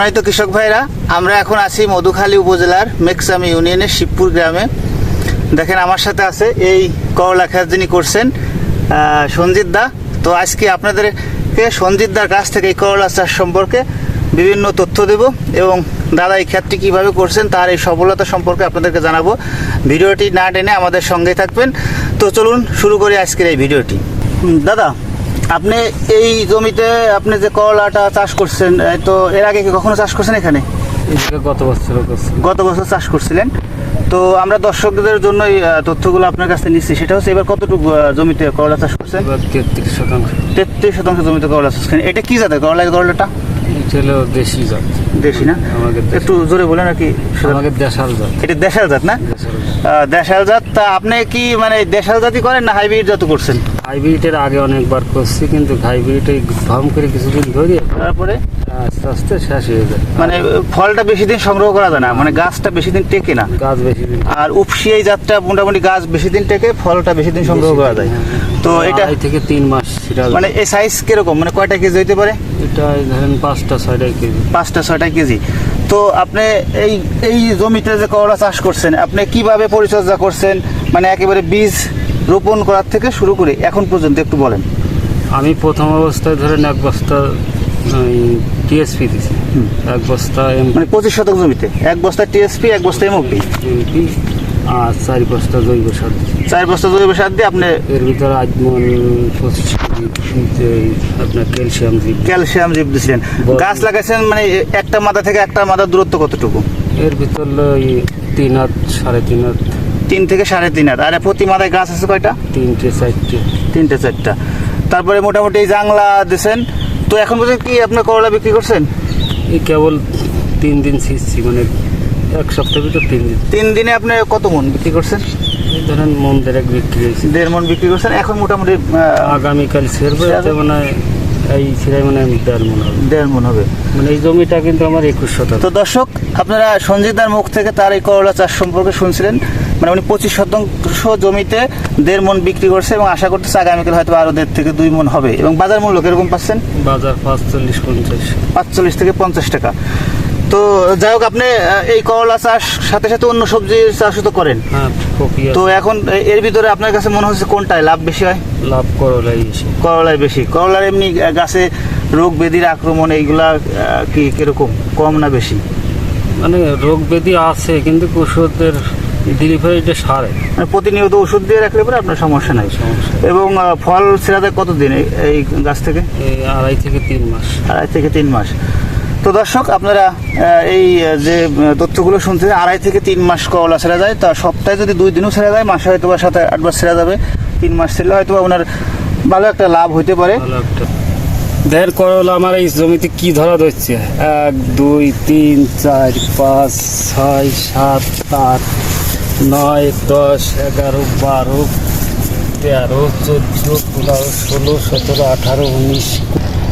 সম্মানিত কৃষক ভাইরা, আমরা এখন আছি মধুখালী উপজেলার মেকসামি ইউনিয়নের শিবপুর গ্রামে। দেখেন আমার সাথে আছে এই করলা খেত যিনি করছেন সঞ্জিত দা। তো আজকে আপনাদেরকে সঞ্জিত দার কাছ থেকে এই করলা চাষ সম্পর্কে বিভিন্ন তথ্য দেব এবং দাদা এই ক্ষেতটি কীভাবে করছেন, তার এই সফলতা সম্পর্কে আপনাদেরকে জানাব। ভিডিওটি না টেনে আমাদের সঙ্গে থাকবেন। তো চলুন শুরু করি আজকের এই ভিডিওটি। দাদা আপনি এই জমিতে আপনি যে করলাটা চাষ করছেন তো এর আগে কি কখনো চাষ করছেন এখানে? গত বছর গত বছর চাষ করছিলেন। তো আমরা দর্শকদের জন্য এই তথ্যগুলো আপনার কাছে নিচ্ছি। সেটা হচ্ছে এবার কতটুকু জমিতে করলা চাষ করছেন? তেত্রিশ শতাংশ। তেত্রিশ শতাংশ জমিতে করলা চাষ করেন। এটা কি জাতের করলা করলাটা হলো দেশি জাত। দেশি না? একটু জোরে বলেন আর কি। আমাদের দেশাল জাত। এটা দেশাল জাত না? দেশাল জাত। তা আপনি কি মানে দেশাল জাতি করেন না হাইব্রিড জাত করছেন? হাইব্রিডের আগে অনেকবার করছি কিন্তু হাইব্রিড ফার্ম করে কিছুদিন ধরে তারপরে? আস্তে আস্তে শেষ হয়ে যায়। মানে ফলটা বেশি দিন সংগ্রহ করা যায় না মানে গাছটা বেশি দিন টেকে না। গাছ বেশি দিন আর উপসি এই জাতটা মোটামুটি গাছ বেশি দিন টেকে ফলটা বেশি দিন সংগ্রহ করা যায়। তো এটা থেকে তিন মাস মানে এই সাইজ কীরকম? মানে কয়টা কেজি হইতে পারে? এটা ধরেন পাঁচটা ছয়টা কেজি। পাঁচটা ছয়টা কেজি। তো আপনি এই এই জমিতে যে করলা চাষ করছেন আপনি কীভাবে পরিচর্যা করছেন? মানে একেবারে বীজ রোপণ করার থেকে শুরু করে এখন পর্যন্ত একটু বলেন। আমি প্রথম অবস্থায় ধরেন এক বস্তা টিএসপি দিছি। এক বস্তা মানে পঁচিশ শতক জমিতে। এক বস্তা টিএসপি এক বস্তা এমওপি আর চার বস্তা জৈব সার চার বস্তা জৈব সার দিয়ে আপনি এর ভিতরে আজমন পঁচিশ আপনার ক্যালসিয়াম জিপ ক্যালসিয়াম জিপ দিয়েছিলেন গাছ লাগাইছেন মানে একটা মাথা থেকে একটা মাথার দূরত্ব কতটুকু? এর ভিতর তিন হাত সাড়ে তিন হাত তিন থেকে সাড়ে তিন হাত। আর প্রতি মাথায় গাছ আছে কয়টা? তিনটে চারটে। তিনটে চারটা। তারপরে মোটামুটি জাংলা দিয়েছেন তো এখন পর্যন্ত কি আপনার করলা বিক্রি করছেন? এই কেবল তিন দিন ছিঁচছি মানে এক সপ্তাহ ভিতর তিন দিন। তিন দিনে আপনি কত মন বিক্রি করছেন? এই ধরেন মন দেড়েক বিক্রি হয়েছে। দেড় মন বিক্রি করছেন। এখন মোটামুটি আগামীকাল ছেড়বে মানে এই ছিঁড়াই মানে দেড় মন হবে। দেড় মন হবে। মানে এই জমিটা কিন্তু আমার একুশ শতাংশ। তো দর্শক আপনারা সঞ্জিতার মুখ থেকে তার এই করলা চাষ সম্পর্কে শুনছিলেন। মানে উনি পঁচিশ শতাংশ জমিতে দেড় মন বিক্রি করছে এবং আশা করতেছে আগামীকাল হয়তো আরও দেড় থেকে দুই মন হবে। এবং বাজার মূল্য কীরকম পাচ্ছেন? বাজার পাঁচচল্লিশ পঞ্চাশ। পাঁচচল্লিশ থেকে পঞ্চাশ টাকা। তো যাই হোক আপনি এই করলা চাষ সাথে সাথে অন্য সবজির চাষও তো করেন। হ্যাঁ তো এখন এর ভিতরে আপনার কাছে মনে হচ্ছে কোনটায় লাভ বেশি হয়? লাভ করলাই এসে করলায় বেশি। করলার এমনি গাছে রোগ ব্যাধির আক্রমণ এইগুলা কি কীরকম কম না বেশি? মানে রোগ ব্যাধি আছে কিন্তু ওষুধের ডেলিভারিটা সারে। মানে প্রতিনিয়ত ওষুধ দিয়ে রাখলে পরে আপনার সমস্যা নাই। এবং ফল ছেড়া দেয় কতদিন এই- গাছ থেকে? এই আড়াই থেকে তিন মাস। আড়াই থেকে তিন মাস। তো দর্শক আপনারা এই যে তথ্যগুলো শুনতে আড়াই থেকে তিন মাস করলা ছেড়া যায়। তা সপ্তাহে যদি দুই দিনও ছেড়া যায় মাসে হয়তো বা সাথে আটবার ছেড়া যাবে। তিন মাস ছেড়ে হয়তো ওনার ভালো একটা লাভ হইতে পারে। দেড় করলা আমার এই জমিতে কি ধরা ধরছে? এক দুই তিন চার পাঁচ ছয় সাত আট নয়, দশ, এগারো, বারো, তেরো, চোদ্দ, পনেরো, ষোলো, সতেরো, আঠারো, উনিশ।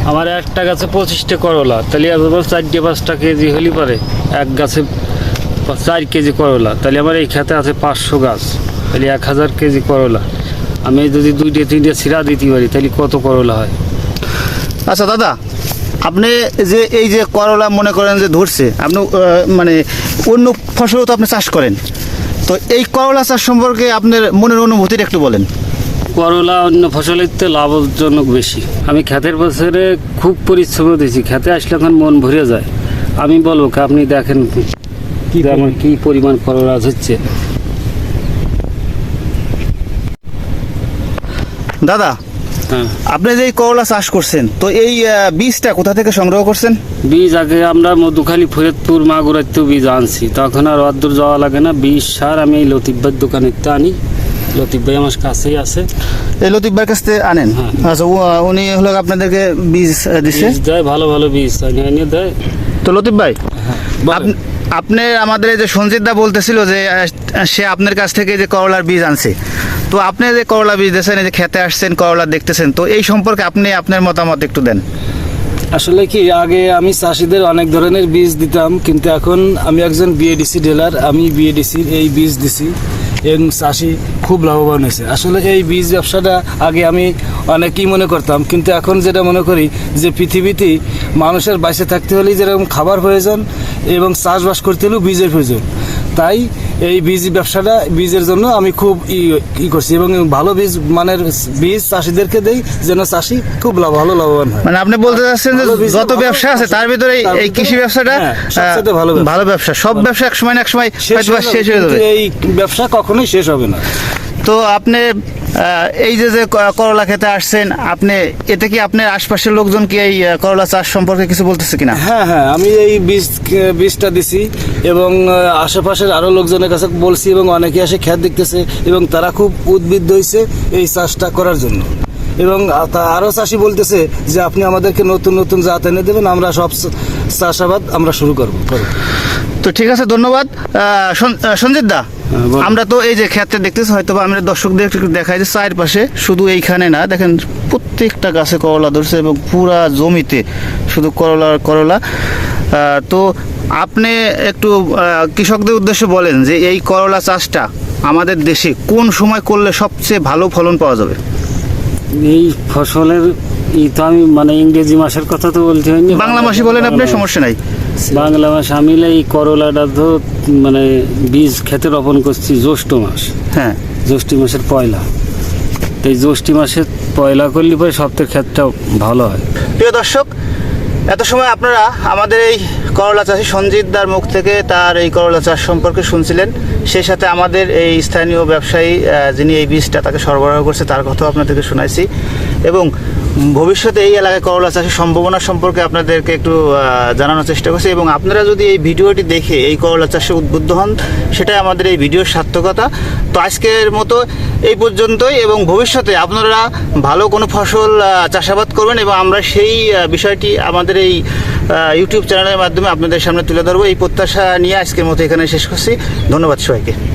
আমার একটা গাছে পঁচিশটা করলা। তাহলে আমার চারটে পাঁচটা কেজি হলি পারে। এক গাছে চার কেজি করলা। তাহলে আমার এই খেতে আছে পাঁচশো গাছ। তাহলে এক হাজার কেজি করলা। আমি যদি দুইটে, তিনটে ছিঁড়া দিতে পারি, তাহলে কত করলা হয়? আচ্ছা দাদা, আপনি যে, এই যে করলা মনে করেন যে ধরছে, আপনি মানে অন্য ফসলও তো আপনি চাষ করেন। তো এই করলা চাষ সম্পর্কে আপনার মনের অনুভূতিটা একটু বলেন। করলা অন্য ফসলের তো লাভজনক বেশি। আমি খ্যাতের বছরে খুব পরিশ্রম দিয়েছি খেতে আসলে এখন মন ভরে যায়। আমি বলব আপনি দেখেন কি আমার কি পরিমাণ করলা হচ্ছে। দাদা আপনি যে করলা চাষ করছেন তো এই বীজটা কোথা থেকে সংগ্রহ করছেন? বীজ আগে আমরা মধুখালী ফরিদপুর মাগুরাতেও বীজ আনছি। তখন আর অদ্দূর যাওয়া লাগে না। বীজ সার আমি এই লতিফ দোকানে আনি। লতিফ ভাই আমার কাছেই আছে। এই লতিফ ভাইয়ের কাছ থেকে আনেন? হ্যাঁ। আচ্ছা উনি হলো আপনাদেরকে বীজ দিছে? দেয় ভালো ভালো বীজ। এনে দেয়। তো লতিফ ভাই। আপ- আপনি আমাদের যে সঞ্জিতদা বলতেছিল যে সে আপনার কাছ থেকে যে করলার বীজ আনছে। তো আপনি যে করলা বীজ দিয়েছেন যে খেতে আসছেন, করলা দেখতেছেন, তো এই সম্পর্কে আপনি আপনার মতামত একটু দেন। আসলে কি, আগে আমি চাষিদের অনেক ধরনের বীজ দিতাম, কিন্তু এখন আমি একজন বিএডিসি ডিলার আমি বিএডিসির এই বীজ দিছি। এবং চাষি খুব লাভবান হয়েছে। আসলে এই বীজ ব্যবসাটা আগে আমি অনেকেই মনে করতাম, কিন্তু এখন যেটা মনে করি যে পৃথিবীতে মানুষের বাইসে থাকতে হলেই যেরকম খাবার প্রয়োজন এবং চাষবাস করতে হলেও বীজের প্রয়োজন। তাই এই বীজ ব্যবসাটা বীজের জন্য আমি খুব ই করছি এবং ভালো বীজ মানের বীজ চাষিদেরকে দেই যেন চাষি খুব লাভ ভালো লাভবান হয়। মানে আপনি বলতে চাচ্ছেন যে যত ব্যবসা আছে তার ভিতরে এই- কৃষি ব্যবসাটা হ্যাঁ, সবচেয়ে ভালো ভালো ব্যবসা। সব ব্যবসা এক সময় না এক সময় শেষ হয়ে শেষ হয়ে যাবে, এই ব্যবসা কখনোই শেষ হবে না। তো আপনি এই যে যে করলা খেতে আসছেন আপনি এতে কি আপনার আশপাশের লোকজন কি এই করলা চাষ সম্পর্কে কিছু বলতেছে কিনা? হ্যাঁ হ্যাঁ আমি এই বীজ বীজটা দিছি এবং আশেপাশের আরও লোকজনের কাছে বলছি এবং অনেকে এসে খ্যাত দেখতেছে এবং তারা খুব উদ্বুদ্ধ হয়েছে এই চাষটা করার জন্য। এবং আরও চাষি বলতেছে যে আপনি আমাদেরকে নতুন নতুন জাত এনে দেবেন আমরা সব চাষাবাদ আমরা শুরু করব। তো ঠিক আছে ধন্যবাদ। সঞ্জিত দা। আমরা তো এই যে ক্ষেত্রে দেখতেছি হয়তো বা আমরা দর্শকদের একটু দেখাই যে চারপাশে শুধু এইখানে না দেখেন প্রত্যেকটা গাছে করলা ধরছে এবং পুরা জমিতে শুধু করলা করলা। তো আপনি একটু কৃষকদের উদ্দেশ্যে বলেন যে এই করলা চাষটা আমাদের দেশে কোন সময় করলে সবচেয়ে ভালো ফলন পাওয়া যাবে? এই ফসলের ই তো আমি মানে ইংরেজি মাসের কথা তো বলতে হয়নি। বাংলা মাসে বলেন আপনি সমস্যা নাই। বাংলা মাস আমি এই করলাটা তো মানে বীজ খেতে রোপণ করছি জ্যৈষ্ঠ মাস। হ্যাঁ। জ্যৈষ্ঠ মাসের পয়লা। তো এই জ্যৈষ্ঠ মাসের পয়লা করলে পরে সপ্তাহের ক্ষেতটা ভালো হয়। প্রিয় দর্শক এত সময় আপনারা আমাদের এই করলা চাষি সঞ্জিত দার মুখ থেকে তার এই করলা চাষ সম্পর্কে শুনছিলেন। সেই সাথে আমাদের এই স্থানীয় ব্যবসায়ী যিনি এই বীজটা তাকে সরবরাহ করছে তার কথাও আপনাদেরকে শোনাইছি। এবং ভবিষ্যতে এই এলাকায় করলা চাষের সম্ভাবনা সম্পর্কে আপনাদেরকে একটু জানানোর চেষ্টা করছি এবং আপনারা যদি এই ভিডিওটি দেখে এই করলা চাষে উদ্বুদ্ধ হন, সেটাই আমাদের এই ভিডিওর সার্থকতা। তো আজকের মতো এই পর্যন্তই এবং ভবিষ্যতে আপনারা ভালো কোনো ফসল চাষাবাদ করবেন এবং আমরা সেই বিষয়টি আমাদের এই ইউটিউব চ্যানেলের মাধ্যমে আপনাদের সামনে তুলে ধরবো। এই প্রত্যাশা নিয়ে আজকের মতো এখানে শেষ করছি। ধন্যবাদ সবাইকে।